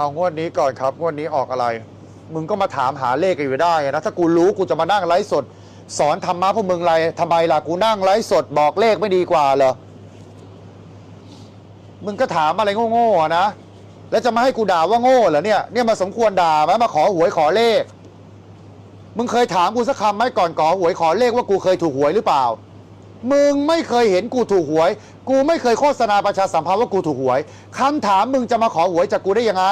เอางวดนี้ก่อนครับ งวดนี้ออกอะไร มึงก็มาถามหาเลขกันอยู่ได้นะ ถ้ากูรู้กูจะมานั่งไลฟ์สด สอนธรรมะพวกมึงไรทำไมล่ะกูนั่งไลฟ์สดบอกเลขไม่ดีกว่าเหรอ มึงก็ถามอะไรโง่ๆนะ แล้วจะมาให้กูด่าว่าโง่เหรอเนี่ย เนี่ยมาสมควรด่าไหมมาขอหวยขอเลข มึงเคยถามกูสักคำไหมก่อนขอหวยขอเลขว่ากูเคยถูกหวยหรือเปล่า มึงไม่เคยเห็นกูถูกหวย กูไม่เคยโฆษณาประชาสัมพันธ์ว่ากูถูกหวยคำถามมึงจะมาขอหวยจากกูได้ยังไง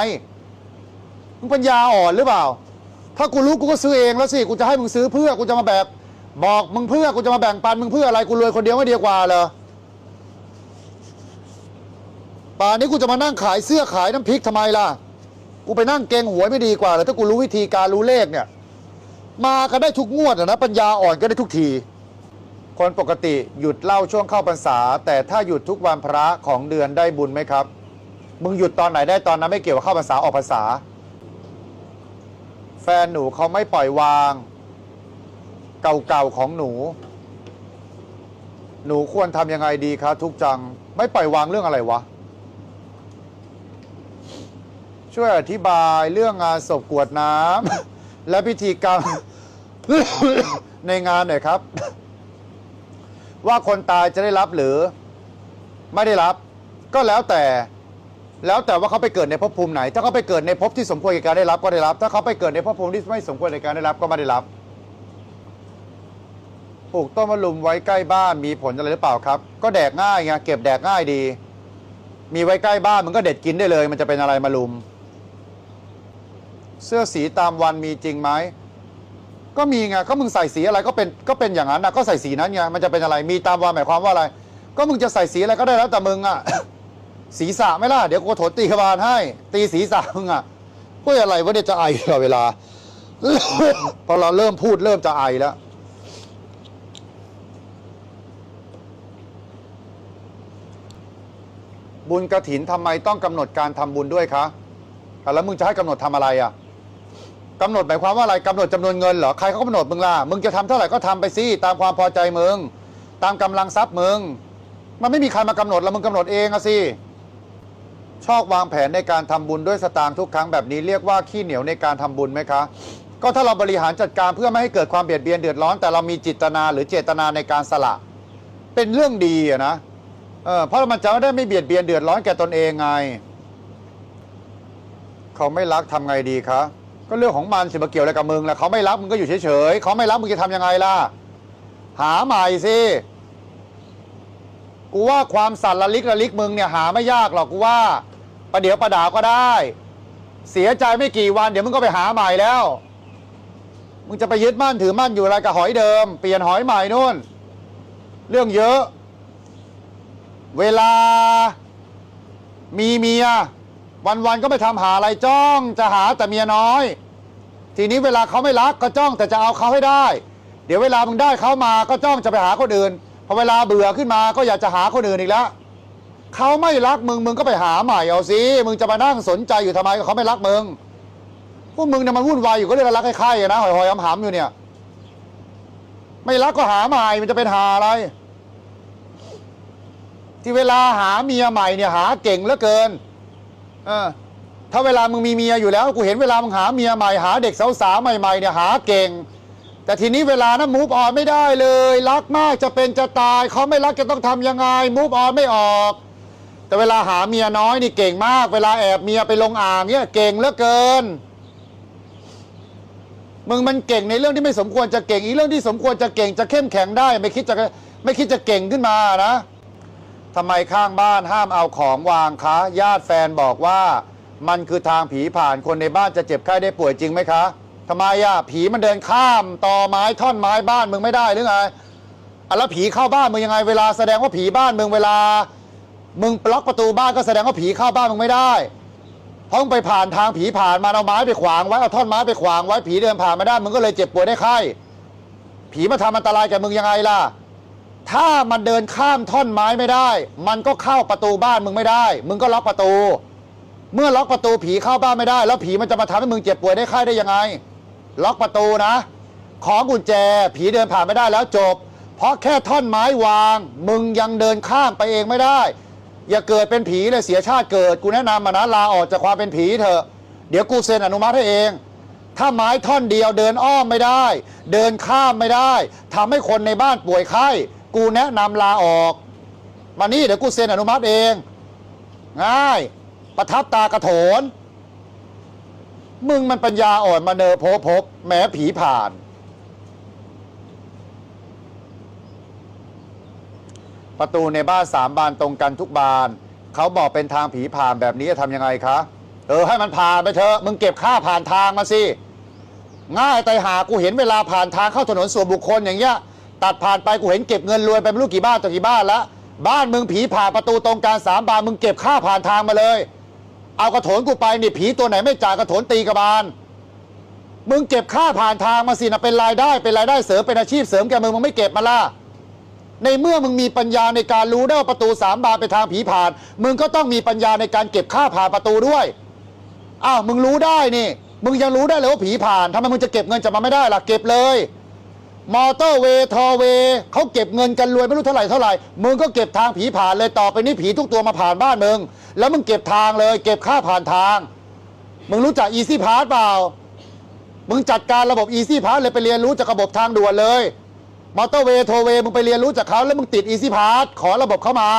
มึงปัญญาอ่อนหรือเปล่า ถ้ากูรู้กูก็ซื้อเองแล้วสิ กูจะให้มึงซื้อเพื่อกูจะมาแบบ บอกมึงเพื่อกูจะมาแบ่งปันมึงเพื่ออะไรกูรวยคนเดียวไม่ดีกว่าเหรอป่านนี้กูจะมานั่งขายเสื้อขายน้ำพริกทำไมล่ะ กูไปนั่งเกงหวยไม่ดีกว่าเหรอถ้ากูรู้วิธีการรู้เลขเนี่ย มากันได้ทุกงวดนะปัญญาอ่อนก็ได้ทุกที คนปกติหยุดเหล่าช่วงเข้าพรรษา แต่ถ้าหยุดทุกวันพระของเดือนได้บุญไหมครับ มึงหยุดตอนไหนได้ตอนนั้นไม่เกี่ยวกับเข้าพรรษาออกพรรษา แฟนหนูเขาไม่ปล่อยวาง เก่าๆของหนู หนูควรทำยังไงดีคะทุกจังไม่ปล่อยวางเรื่องอะไรวะช่วยอธิบายเรื่องงานศพกวดน้ำและพิธีกรรมในงานหน่อยครับ ว่าคนตายจะได้รับหรือ ไม่ได้รับ ก็แล้วแต่ แล้วแต่ว่าเขาไปเกิดในภพภูมิไหน ถ้าเขาไปเกิดในภพที่สมควรแก่การได้รับก็ได้รับ ถ้าเขาไปเกิดในภพภูมิที่ไม่สมควรแก่การได้รับก็ไม่ได้รับปลูกต้นมะลุมไว้ใกล้บ้านมีผลอะไรหรือเปล่าครับ ก็แดกง่ายไงเก็บแดกง่ายดี มีไว้ใกล้บ้านมันก็เด็ดกินได้เลย มันจะเป็นอะไรมะลุม เสื้อสีตามวันมีจริงไหม ก็มีไงก็มึงใส่สีอะไรก็เป็นก็เป็นอย่างนั้นนะก็ใส่สีนั้นไงมันจะเป็นอะไรมีตามวันหมายความว่าอะไร ก็มึงจะใส่สีอะไรก็ได้แล้วแต่มึงอะ ศีรษะไม่ล่ะเดี๋ยวกูโถตีขบาลให้ ตีศีรษะมึงอะก็อะไรวะเนี่ยจะไอตลอดเวลาพอเราเริ่มพูดเริ่มจะไอแล้วบุญกระถินทำไมต้องกำหนดการทำบุญด้วยคะแล้วมึงจะให้กำหนดทำอะไรอะ กำหนดหมายความว่าอะไรกำหนดจำนวนเงินเหรอใครเขากำหนดมึงล่ะมึงจะทำเท่าไหร่ก็ทำไปสิตามความพอใจมึง ตามกำลังทรัพย์มึง มันไม่มีใครมากำหนดแล้วมึงกำหนดเองอะสิชอบวางแผนในการทำบุญด้วยสตางค์ทุกครั้งแบบนี้เรียกว่าขี้เหนียวในการทำบุญไหมคะ ก็ถ้าเราบริหารจัดการเพื่อไม่ให้เกิดความเบียดเบียนเดือดร้อน แต่เรามีจิตนาหรือเจตนาในการสละ เป็นเรื่องดีอะนะเออเพราะมันจะได้ไม่เบียดเบียนเดือดร้อนแก่ตนเองไง เขาไม่รักทำไงดีคะ ก็เรื่องของมันสิมาเกี่ยวอะไรกับมึงล่ะเขาไม่รักมึงก็อยู่เฉยๆเขาไม่รักมึงจะทำยังไงล่ะ หาใหม่สิกูว่าความสั่นละลิกละลิกมึงเนี่ยหาไม่ยากหรอกกูว่าประเดี๋ยวประดาก็ได้ เสียใจไม่กี่วันเดี๋ยวมึงก็ไปหาใหม่แล้ว มึงจะไปยึดมั่นถือมั่นอยู่อะไรกับหอยเดิม เปลี่ยนหอยใหม่นู่น เรื่องเยอะ เวลา มีเมีย วันๆก็ไม่ทำหาอะไรจ้องจะหาแต่เมียน้อย ทีนี้เวลาเขาไม่รักก็จ้องแต่จะเอาเขาให้ได้ เดี๋ยวเวลามึงได้เขามาก็จ้องจะไปหาคนอื่นพอเวลาเบื่อขึ้นมาก็อยากจะหาคนอื่นอีกแล้วเขาไม่รักมึงมึงก็ไปหาใหม่เอาสิมึงจะมานั่งสนใจอยู่ทำไมเขาไม่รักมึงพวกมึงเนี่ยมันวุ่นวายอยู่ก็เรื่องรักใครๆอะนะหอยๆหำอยู่เนี่ย ไม่รักก็หาใหม่มันจะเป็นหาอะไร ที่เวลาหาเมียใหม่เนี่ยหาเก่งเหลือเกิน เออถ้าเวลามึงมีเมียอยู่แล้ว กูเห็นเวลามึงหาเมียใหม่หาเด็กสาวๆใหม่ๆเนี่ยหาเก่ง แต่ทีนี้เวลานะมูฟออนไม่ได้เลย รักมากจะเป็นจะตายเขาไม่รักจะต้องทำยังไงมูฟออนไม่ออก แต่เวลาหาเมียน้อยนี่เก่งมาก เวลาแอบเมียไปลงอ่างเนี่ยเก่งเหลือเกิน มึงมันเก่งในเรื่องที่ไม่สมควรจะเก่งอีเรื่องที่สมควรจะเก่งจะเข้มแข็งได้ ไม่คิดจะไม่คิดจะเก่งขึ้นมานะ ทำไมข้างบ้านห้ามเอาของวางคะญาติแฟนบอกว่า มันคือทางผีผ่านคนในบ้านจะเจ็บไข้ได้ป่วยจริงไหมคะทำไมอะผีมันเดินข้ามต่อไม้ท่อนไม้บ้านมึงไม่ได้หรือไงอะแล้วผีเข้าบ้านมึงยังไงเวลาแสดงว่าผีบ้านมึงเวลา มึงล็อกประตูบ้านก็แสดงว่าผีเข้าบ้านมึงไม่ได้เพราะมึงไปผ่านทางผีผ่านมาเอาไม้ไปขวางไว้เอาท่อนไม้ไปขวางไว้ผีเดินผ่านไม่ได้มึงก็เลยเจ็บป่วยได้ไข้ผีมาทำอันตรายแก่มึงยังไงล่ะ ถ้ามันเดินข้ามท่อนไม้ไม่ได้ มันก็เข้าประตูบ้านมึงไม่ได้ มึงก็ล็อกประตู เมื่อล็อกประตูผีเข้าบ้านไม่ได้ แล้วผีมันจะมาทำให้มึงเจ็บป่วยได้ไข้ได้ยังไง ล็อกประตูนะ ของกุญแจผีเดินผ่านไม่ได้แล้วจบ เพราะแค่ท่อนไม้วาง มึงยังเดินข้ามไปเองไม่ได้ อย่าเกิดเป็นผีเลยเสียชาติเกิด กูแนะนำมานะลาออกจากความเป็นผีเถอะ เดี๋ยวกูเซ็นอนุมัติให้เองถ้าไม้ท่อนเดียวเดินอ้อมไม่ได้ เดินข้ามไม่ได้ทำให้คนในบ้านป่วยไข้ กูแนะนำลาออก มานี่เดี๋ยวกูเซ็นอนุมัติเอง ง่าย ประทับตากระโถน มึงมันปัญญาอ่อนมาเนอโพพบแหม้ผีผ่าน ประตูในบ้านสามบานตรงกันทุกบาน เขาบอกเป็นทางผีผ่านแบบนี้จะทำยังไงคะ เออให้มันผ่านไปเถอะ มึงเก็บค่าผ่านทางมาสิง่ายแต่หากูเห็นเวลาผ่านทางเข้าถนนส่วนบุคคลอย่างเงี้ย ตัดผ่านไปกูเห็นเก็บเงินรวยไปไม่รู้กี่บ้านต่อกี่บ้านละบ้านมึงผีผ่านประตูตรงกลางสามบานมึงเก็บค่าผ่านทางมาเลย เอากระโถนกูไปนี่ผีตัวไหนไม่จ่ายกระโถนตีกระบาลมึงเก็บค่าผ่านทางมาสินะเป็นรายได้เป็นรายได้เสริมเป็นอาชีพเสริมแกมึงมึงไม่เก็บมาล่ะในเมื่อมึงมีปัญญาในการรู้ได้ว่าประตูสามบานไปทางผีผ่าน มึงก็ต้องมีปัญญาในการเก็บค่าผ่านประตูด้วยอ้าวมึงรู้ได้นี่ มึงยังรู้ได้เลยว่าผีผ่านทำไมมึงจะเก็บเงินจะมาไม่ได้ล่ะเก็บเลย มอเตอร์เวย์ทอเวย์เขาเก็บเงินกันรวยไม่รู้เท่าไหร่เท่าไหร่ มึงก็เก็บทางผีผ่านเลยต่อไปนี้ผีทุกตัวมาผ่านบ้านมึง แล้วมึงเก็บทางเลย เก็บค่าผ่านทาง มึงรู้จักอีซี่พาสเปล่า มึงจัดการระบบอีซี่พาสเลยไปเรียนรู้จากระบบทางด่วนเลย มอเตอร์เวย์โทเวย์มึงไปเรียนรู้จากเขาแล้วมึงติดอีซี่พาสขอระบบเข้ามา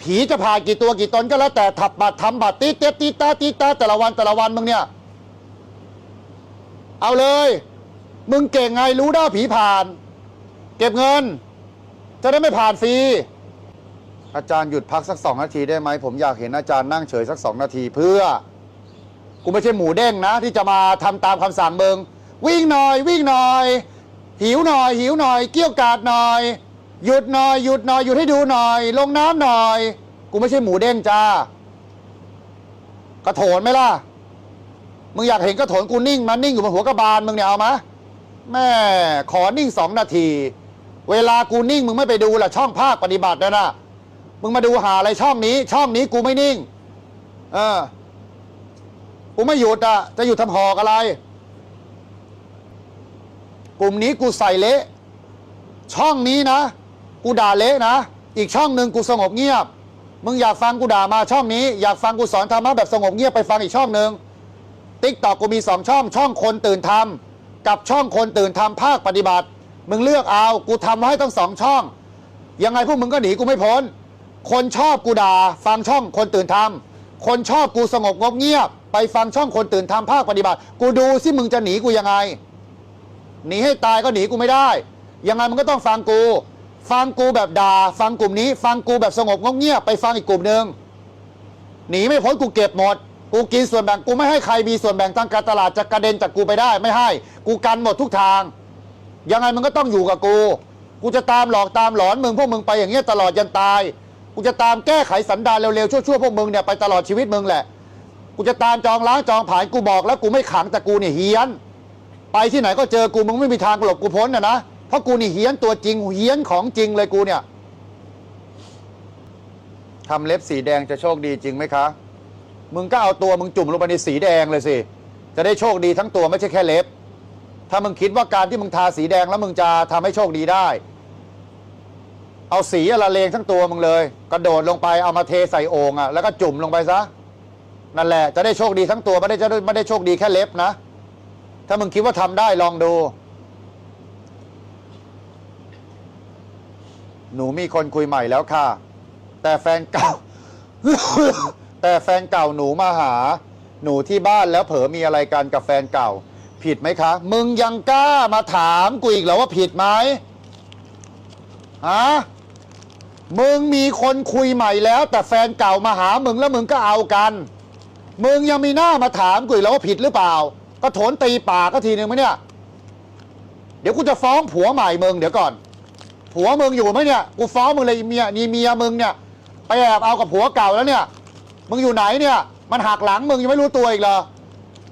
ผีจะผ่านกี่ตัวกี่ตนก็แล้วแต่ถับบัตรทำบัตรตีเตียตีตาตีตาแต่ละวันแต่ละวันมึงเนี่ย เอาเลย มึงเก่งไงรู้ได้าผีผ่าน เก็บเงิน จะได้ไม่ผ่านฟรีอาจารย์หยุดพักสักสองนาทีได้ไหมผมอยากเห็นอาจารย์นั่งเฉยสักสองนาทีเพื่อ กูไม่ใช่หมูเด้งนะ ที่จะมาทำตามคำสั่งมึงวิ่งหน่อยวิ่งหน่อย หิวหน่อย หิวหน่อย เกี้ยวกาดหน่อย หยุดหน่อยหยุดหน่อยหยุดให้ดูหน่อย ลงน้ำหน่อย กูไม่ใช่หมูเด้งจ้ากระโถนไหมล่ะ มึงอยากเห็นกระโถนกูนิ่งมานิ่งอยู่บนหัวกระบาลมึงเนี่ยเอามา แม่ขอนิ่งสองนาที เวลากูนิ่งมึงไม่ไปดูละช่องภาคปฏิบัตินะนะมึงมาดูหาอะไรช่องนี้ ช่องนี้กูไม่นิ่ง เออกูไม่หยุดอะ จะหยุดทำหอกอะไร กลุ่มนี้กูใส่เละ ช่องนี้นะ กูด่าเละนะ อีกช่องหนึ่งกูสงบเงียบ มึงอยากฟังกูด่ามาช่องนี้ อยากฟังกูสอนธรรมะแบบสงบเงียบไปฟังอีกช่องหนึ่งติ๊กตอกกูมีสองช่อง ช่องคนตื่นทำ กับช่องคนตื่นทำภาคปฏิบัติ มึงเลือกเอากูทำให้ทั้งสองช่อง ยังไงพวกมึงก็หนีกูไม่พ้น คนชอบกูด่าฟังช่องคนตื่นทำคนชอบกูสงบงบเงียบ ไปฟังช่องคนตื่นทำภาคปฏิบัติ กูดูสิมึงจะหนีกูยังไงหนีให้ตายก็หนีกูไม่ได้ ยังไงมึงก็ต้องฟังกู ฟังกูแบบด่า ฟังกลุ่มนี้ ฟังกูแบบสงบงบเงียบไปฟังอีกกลุ่มหนึ่งหนีไม่พ้นกูเก็บหมด กูกินส่วนแบ่งกูไม่ให้ใครมีส่วนแบ่งทางการตลาดจะกระเด็นจากกูไปได้ไม่ให้ กูกันหมดทุกทาง ยังไงมึงก็ต้องอยู่กับกู กูจะตามหลอกตามหลอนมึงพวกมึงไปอย่างเงี้ยตลอดยันตาย กูจะตามแก้ไขสันดานเร็วๆชั่วๆพวกมึงเนี่ยไปตลอดชีวิตมึงแหละ กูจะตามจองล้างจองผลานกูบอกแล้วกูไม่ขังแต่กูเนี่ยเฮี้ยน ไปที่ไหนก็เจอกูมึงไม่มีทางหลบกูพ้นนะนะเพราะกูนี่เฮี้ยนตัวจริงเฮี้ยนของจริงเลยกูเนี่ยทำเล็บสีแดงจะโชคดีจริงไหมคะ มึงก็เอาตัวมึงจุ่มลงไปในสีแดงเลยสิ จะได้โชคดีทั้งตัวไม่ใช่แค่เล็บ ถ้ามึงคิดว่าการที่มึงทาสีแดงแล้วมึงจะทำให้โชคดีได้ เอาสีอะละเลงทั้งตัวมึงเลย กระโดดลงไปเอามาเทใส่โอ่งอะแล้วก็จุ่มลงไปซะนั่นแหละจะได้โชคดีทั้งตัวไม่ได้จะได้ไม่ได้โชคดีแค่เล็บนะ ถ้ามึงคิดว่าทำได้ลองดู หนูมีคนคุยใหม่แล้วค่ะ แต่แฟนเก่า แต่แฟนเก่าหนูมาหา หนูที่บ้านแล้วเผลอมีอะไรกันกับแฟนเก่า ผิดไหมคะ มึงยังกล้ามาถามกูอีกเหรอว่าผิดไหมฮะมึงมีคนคุยใหม่แล้ว แต่แฟนเก่ามาหามึงแล้วมึงก็เอากัน มึงยังมีหน้ามาถามกูอีกแล้วว่าผิดหรือเปล่า ก็โถนตีปากก็ทีนึงไหมเนี่ยเดี๋ยวกูจะฟ้องผัวใหม่มึงเดี๋ยวก่อนผัวมึงอยู่ไหมเนี่ย กูฟ้องมึงเลยเมียนี่เมียมึงเนี่ย ไปแอบเอากับผัวเก่าแล้วเนี่ย มึงอยู่ไหนเนี่ย มันหักหลังมึงยังไม่รู้ตัวอีกเหรอ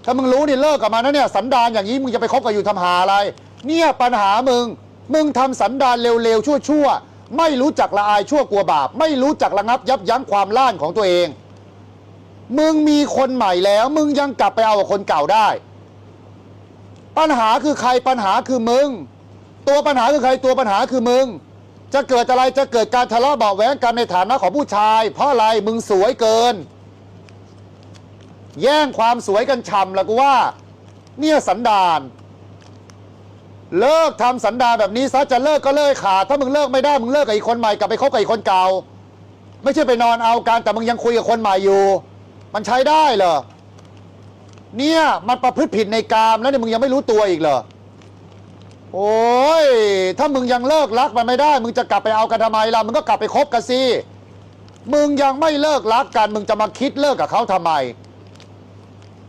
ถ้ามึงรู้นี่เลิกกับมันนะเนี่ยสันดานอย่างนี้มึงจะไปคบกับอยู่ทำหาอะไร เนี่ยปัญหามึง มึงทำสันดานเร็วๆ ชั่วๆ ไม่รู้จักละอายชั่วกลัวบาป ไม่รู้จักระงับยับยั้งความล่านของตัวเอง มึงมีคนใหม่แล้ว มึงยังกลับไปเอากับคนเก่าได้ ปัญหาคือใครปัญหาคือมึง ตัวปัญหาคือใครตัวปัญหาคือมึง จะเกิดอะไรจะเกิดการทะเลาะเบาะแว้งกันในฐานะของผู้ชาย เพราะอะไรมึงสวยเกิน แย่งความสวยกันฉ่ำละกูว่า เนี่ยสันดานเลิกทำสันดานแบบนี้ซะจะเลิกก็เลิกขาดถ้ามึงเลิกไม่ได้มึงเลิกกับอีกคนใหม่กลับไปคบกับอีกคนเก่า ไม่ใช่ไปนอนเอากันแต่มึงยังคุยกับคนใหม่อยู่ มันใช้ได้เหรอเนี่ยมันประพฤติผิดในกามแล้วเนี่ยมึงยังไม่รู้ตัวอีกเหรอ โอ้ย ถ้ามึงยังเลิกรักมันไม่ได้ มึงจะกลับไปเอากันทำไมล่ะ มึงก็กลับไปคบกันสิ มึงยังไม่เลิกรักกัน มึงจะมาคิดเลิกกับเขาทำไม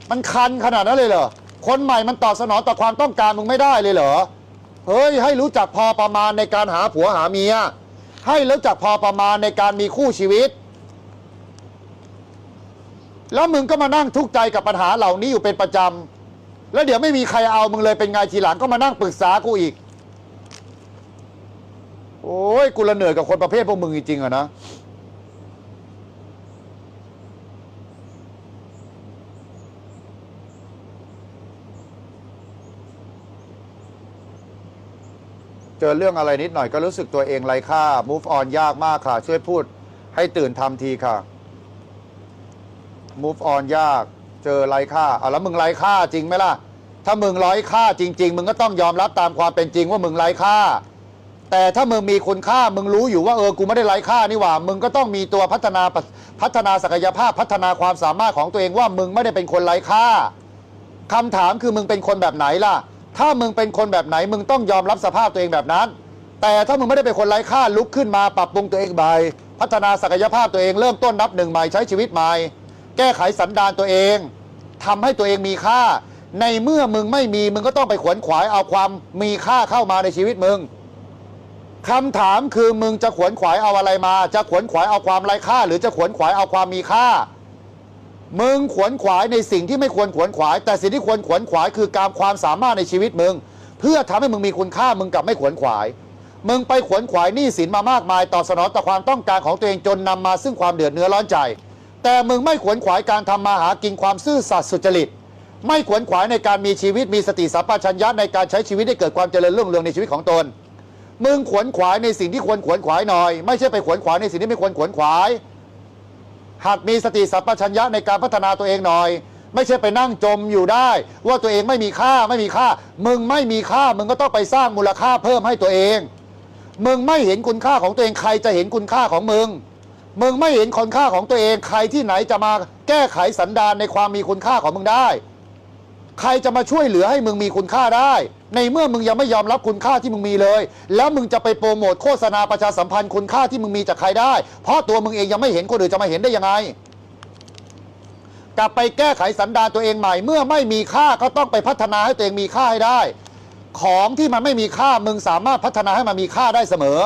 มันคันขนาดนั้นเลยเหรอ คนใหม่มันตอบสนองต่อความต้องการมึงไม่ได้เลยเหรอ เฮ้ย ให้รู้จักพอประมาณในการหาผัวหาเมีย ให้รู้จักพอประมาณในการมีคู่ชีวิต แล้วมึงก็มานั่งทุกข์ใจกับปัญหาเหล่านี้อยู่เป็นประจำ แล้วเดี๋ยวไม่มีใครเอามึงเลยเป็นไงทีหลังก็มานั่งปรึกษากูอีก โอ้ยกูละเหนื่อยกับคนประเภทพวกมึงจริงๆอะนะเจอเรื่องอะไรนิดหน่อยก็รู้สึกตัวเองไร้ค่า move on ยากมากค่ะ ช่วยพูดให้ตื่นทำทีค่ะ move on ยาก เจอไร้ค่าเอาแล้วมึงไร้ค่าจริงไหมล่ะ ถ้ามึงไร้ค่าจริง ๆ มึงก็ต้องยอมรับตามความเป็นจริงว่ามึงไร้ค่า แต่ถ้ามึงมีคุณค่ามึงรู้อยู่ว่าเออกูไม่ได้ไร้ค่านี่หว่า มึงก็ต้องมีตัวพัฒนาพัฒนาศักยภาพพัฒนาความสามารถของตัวเองว่ามึงไม่ได้เป็นคนไร้ค่าคำถามคือมึงเป็นคนแบบไหนล่ะ ถ้ามึงเป็นคนแบบไหน มึงต้องยอมรับสภาพตัวเองแบบนั้น แต่ถ้ามึงไม่ได้เป็นคนไร้ค่าลุกขึ้นมาปรับปรุงตัวเองใหม่พัฒนาศักยภาพตัวเองเริ่มต้นนับหนึ่งใหม่ใช้ชีวิตใหม่ แก้ไขสันดานตัวเองทำให้ตัวเองมีค่า ในเมื่อมึงไม่มีมึงก็ต้องไปขวนขวายเอาความมีค่าเข้ามาในชีวิตมึงคำถามคือมึงจะขวนขวายเอาอะไรมา จะขวนขวายเอาความไร้ค่า หรือจะขวนขวายเอาความมีค่า มึงขวนขวายในสิ่งที่ไม่ควรขวนขวาย แต่สิ่งที่ควรขวนขวายคือการความสามารถในชีวิตมึง เพื่อทำให้มึงมีคุณค่ามึงกลับไม่ขวนขวาย มึงไปขวนขวายหนี้สินมามากมายตอบสนองต่อความต้องการของตัวเองจนนำมาซึ่งความเดือดเนื้อร้อนใจ แต่มึงไม่ขวนขวายการทำมาหากินความซื่อสัตย์สุจริต ไม่ขวนขวายในการมีชีวิตมีสติสัมปชัญญะในการใช้ชีวิตให้เกิดความเจริญรุ่งเรืองในชีวิตของตน มึงขวนขวายในสิ่งที่ควรขวนขวายหน่อย ไม่ใช่ไปขวนขวายในสิ่งที่ไม่ควรขวนขวายหากมีสติสัมปชัญญะในการพัฒนาตัวเองหน่อย ไม่ใช่ไปนั่งจมอยู่ได้ ว่าตัวเองไม่มีค่าไม่มีค่า มึงไม่มีค่า มึงก็ต้องไปสร้างมูลค่าเพิ่มให้ตัวเอง มึงไม่เห็นคุณค่าของตัวเองใครจะเห็นคุณค่าของมึง มึงไม่เห็นคุณค่าของตัวเอง ใครที่ไหนจะมาแก้ไขสันดานในความมีคุณค่าของมึงได้ ใครจะมาช่วยเหลือให้มึงมีคุณค่าได้ ในเมื่อมึงยังไม่ยอมรับคุณค่าที่มึงมีเลย แล้วมึงจะไปโปรโมทโฆษณาประชาสัมพันธ์คุณค่าที่มึงมีจากใครได้ เพราะตัวมึงเองยังไม่เห็นคนอื่นจะมาเห็นได้ยังไงกลับไปแก้ไขสันดานตัวเองใหม่ เมื่อไม่มีค่าก็ต้องไปพัฒนาให้ตัวเองมีค่าให้ได้ ของที่มันไม่มีค่ามึงสามารถพัฒนาให้มันมีค่าได้เสมอ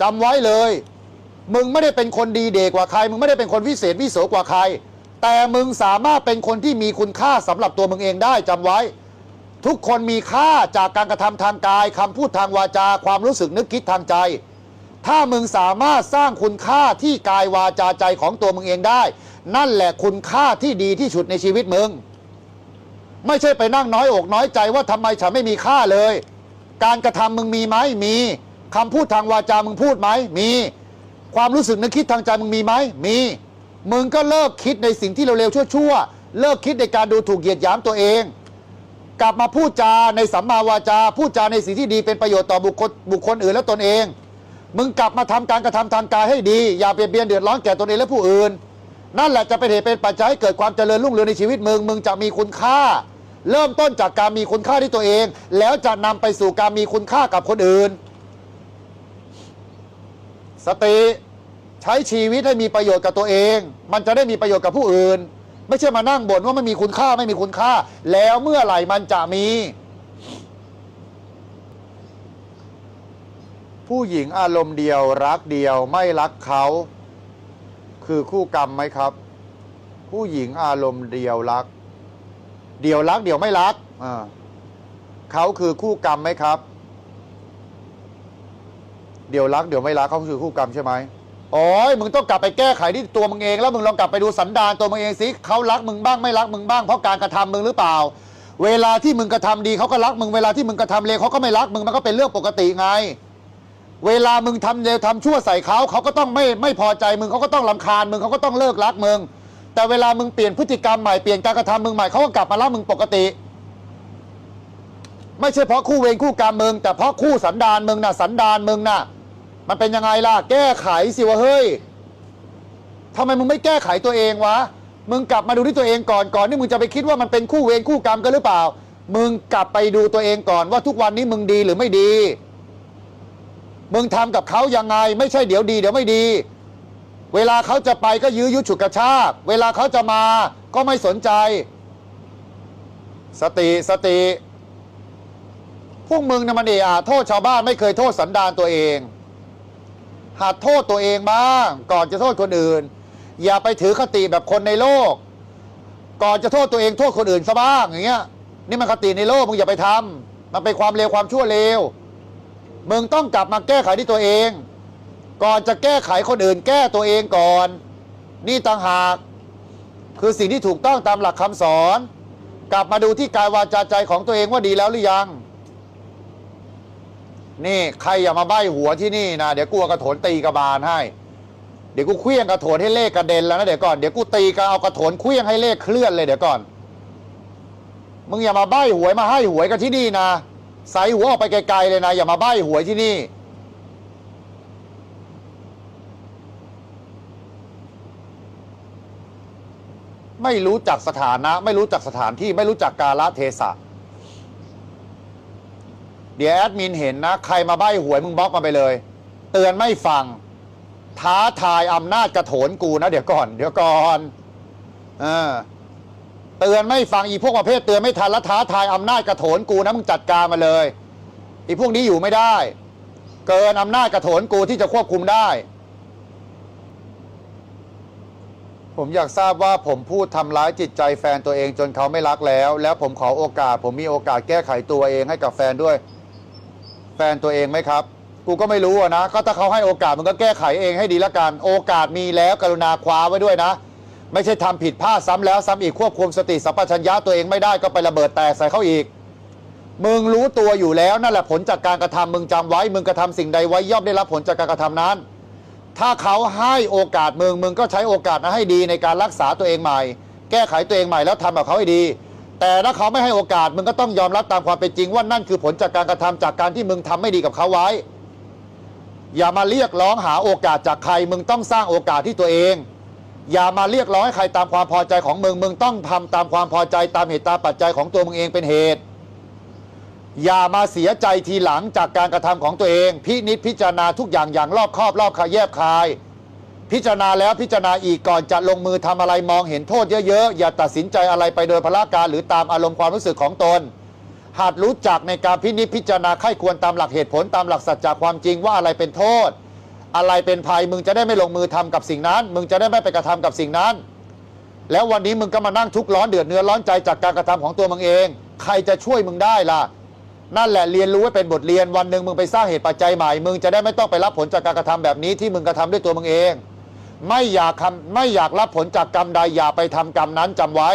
จำไว้เลย มึงไม่ได้เป็นคนดีเด่กว่าใคร มึงไม่ได้เป็นคนวิเศษวิโสกว่าใคร แต่มึงสามารถเป็นคนที่มีคุณค่าสำหรับตัวมึงเองได้จำไว้ ทุกคนมีค่าจากการกระทำทางกายคำพูดทางวาจา ความรู้สึกนึกคิดทางใจ ถ้ามึงสามารถสร้างคุณค่าที่กายวาจาใจของตัวมึงเองได้ นั่นแหละคุณค่าที่ดีที่สุดในชีวิตมึงไม่ใช่ไปนั่งน้อยอกน้อยใจว่าทำไมฉันไม่มีค่าเลย การกระทำมึงมีไหมมีคำพูดทางวาจามึงพูดไหมมี ความรู้สึกนึกคิดทางใจมึงมีไหมมี มึงก็เลิกคิดในสิ่งที่เร็วๆชั่วๆ เลิกคิดในการดูถูกเหยียดหยามตัวเอง กลับมาพูดจาในสัมมาวาจา พูดจาในสิ่งที่ดีเป็นประโยชน์ต่อบุคคลบุคคลอื่นและตนเอง มึงกลับมาทำการกระทำทางกายให้ดี อย่าเบียดเบียนเดือดร้อนแก่ตนเองและผู้อื่น นั่นแหละจะเป็นเหตุเป็นปัจจัยให้เกิดความเจริญรุ่งเรืองในชีวิตมึง มึงจะมีคุณค่า เริ่มต้นจากการมีคุณค่าที่ตัวเอง แล้วจะนำไปสู่การมีคุณค่ากับคนอื่น สติใช้ชีวิตให้มีประโยชน์กับตัวเอง มันจะได้มีประโยชน์กับผู้อื่น ไม่ใช่มานั่งบ่นว่าไม่มีคุณค่าไม่มีคุณค่า แล้วเมื่อไหร่มันจะมี ผู้หญิงอารมณ์เดียวรักเดียวไม่รักเขา คือคู่กรรมไหมครับ ผู้หญิงอารมณ์เดียวรัก เดียวรักเดียวไม่รักเขาคือคู่กรรมไหมครับ เดี๋ยวรักเดี๋ยวไม่รักเขาคือคู่กรรมใช่ไหมโอ้ยมึงต้องกลับไปแก้ไขที่ตัวมึงเอง แล้วมึงลองกลับไปดูสันดานตัวมึงเองสิเขารักมึงบ้างไม่รักมึงบ้างเพราะการกระทำมึงหรือเปล่า เวลาที่มึงกระทำดีเขาก็รักมึงเวลาที่มึงกระทำเลวเขาก็ไม่รักมึงมันก็เป็นเรื่องปกติไง เวลามึงทำเลวทำชั่วใส่เขาเขาก็ต้องไม่ไม่พอใจมึงเขาก็ต้องลำคาญมึงเขาก็ต้องเลิกรักมึงแต่เวลามึงเปลี่ยนพฤติกรรมใหม่เปลี่ยนการกระทำมึงใหม่เขาก็กลับมารักมึงปกติ ไม่ใช่เพราะคู่เวรคู่กรรมมึงแต่เพราะคู่สันดานมึงน่ะสันดานมึงน่ะ มันเป็นยังไงล่ะ แก้ไขสิวะเฮ้ยทำไมมึงไม่แก้ไขตัวเองวะ มึงกลับมาดูที่ตัวเองก่อนก่อนที่มึงจะไปคิดว่ามันเป็นคู่เวรคู่กรรมกันหรือเปล่า มึงกลับไปดูตัวเองก่อนว่าทุกวันนี้มึงดีหรือไม่ดี มึงทำกับเขายังไง ไม่ใช่เดี๋ยวดี เดี๋ยวไม่ดี เวลาเขาจะไปก็ยื้อยุดฉุดกระชากเวลาเขาจะมาก็ไม่สนใจ สติสติพวกมึงนะมันเอะอะโทษชาวบ้านไม่เคยโทษสันดานตัวเอง หัดโทษตัวเองบ้าง ก่อนจะโทษคนอื่น อย่าไปถือคติแบบคนในโลก ก่อนจะโทษตัวเองโทษคนอื่นซะบ้างอย่างเงี้ย นี่มันคติในโลกมึงอย่าไปทำมันเป็นความเลวความชั่วเลวมึงต้องกลับมาแก้ไขที่ตัวเอง ก่อนจะแก้ไขคนอื่น แก้ตัวเองก่อน นี่ต่างหากคือสิ่งที่ถูกต้องตามหลักคำสอน กลับมาดูที่กายวาจาใจของตัวเองว่าดีแล้วหรือยัง นี่ใครอย่ามาใบ้หัวที่นี่นะ เดี๋ยวกูเอากระโถนตีกระบาลให้ เดี๋ยวกูเคลี้ยงกระโถนให้เลขกระเด็นแล้วนะเดี๋ยวก่อน เดี๋ยวกูตีก็เอากระโถนเคลี้ยงให้เลขเคลื่อนเลยเดี๋ยวก่อน มึงอย่ามาใบ้หวยมาให้หวยกันที่นี่นะ ใส่หัวออกไปไกลๆเลยนะ อย่ามาใบ้หวยที่นี่ ไม่รู้จักสถานะ ไม่รู้จักสถานที่ ไม่รู้จักกาลเทศะ เดี๋ยวแอดมินเห็นนะ ใครมาใบ้หวยมึงบล็อกมาไปเลย เตือนไม่ฟัง ท้าทายอำนาจกระโถนกูนะ เดี๋ยวก่อน เดี๋ยวก่อนเออเตือนไม่ฟังอีพวกประเภทเตือนไม่ทันแล้วท้าทายอำนาจกระโถนกูนะมึงจัดการมาเลยอีพวกนี้อยู่ไม่ได้ เกินอำนาจกระโถนกูที่จะควบคุมได้ ผมอยากทราบว่าผมพูดทำร้ายจิตใจแฟนตัวเองจนเขาไม่รักแล้ว แล้วผมขอโอกาส ผมมีโอกาสแก้ไขตัวเองให้กับแฟนด้วย ฟนตัวเองไหมครับ กูก็ไม่รู้นะ ก็ถ้าเขาให้โอกาสมันก็แก้ไขเองให้ดีละกัน โอกาสมีแล้วกรุณาคว้าไว้ด้วยนะ ไม่ใช่ทำผิดพลาดซ้ำแล้วซ้ำอีกควบคุมสติสัมปชัญญะตัวเองไม่ได้ก็ไประเบิดแตกใส่เขาอีก มึงรู้ตัวอยู่แล้วนั่นแหละผลจากการกระทำมึงจำไว้ มึงกระทำสิ่งใดไว้ย่อมได้รับผลจากการกระทำนั้น ถ้าเขาให้โอกาสมึงมึงก็ใช้โอกาสนั้นให้ดีในการรักษาตัวเองใหม่ แก้ไขตัวเองใหม่แล้วทำกับเขาให้ดี แต่ถ้าเขาไม่ให้โอกาสมึงก็ต้องยอมรับตามความเป็นจริงว่านั่นคือผลจากการกระทำจากการที่มึงทำไม่ดีกับเขาไว้ อย่ามาเรียกร้องหาโอกาสจากใคร มึงต้องสร้างโอกาสที่ตัวเอง อย่ามาเรียกร้องให้ใครตามความพอใจของมึง มึงต้องทำตามความพอใจตามเหตุตามปัจจัยของตัวมึงเองเป็นเหตุ อย่ามาเสียใจทีหลังจากการกระทำของตัวเอง พินิจพิจารณาทุกอย่างอย่างรอบคอบรอบคายแยบคาย พิจารณาแล้วพิจารณาอีกก่อนจะลงมือทำอะไรมองเห็นโทษเยอะๆ อย่าตัดสินใจอะไรไปโดยพละการหรือตามอารมณ์ความรู้สึกของตนหัดรู้จักในการพินิจพิจารณาไข้ควรตามหลักเหตุผลตามหลักสัจจะความจริงว่าอะไรเป็นโทษ อะไรเป็นภัยมึงจะได้ไม่ลงมือทำกับสิ่งนั้น มึงจะได้ไม่ไปกระทำกับสิ่งนั้น แล้ววันนี้มึงก็มานั่งทุกข์ร้อนเดือดเนื้อร้อนใจจากการกระทำของตัวมึงเอง ใครจะช่วยมึงได้ล่ะ นั่นแหละเรียนรู้ไว้เป็นบทเรียนวันหนึ่งมึงไปสร้างเหตุปัจจัยใหม่ มึงจะได้ไม่ต้องไปรับผลจากการกระทำแบบนี้ที่มึงกระทำด้วยตัวมึงเอง ไม่อยากทำไม่อยากรับผลจากกรรมใดอย่าไปทำกรรมนั้นจำไว้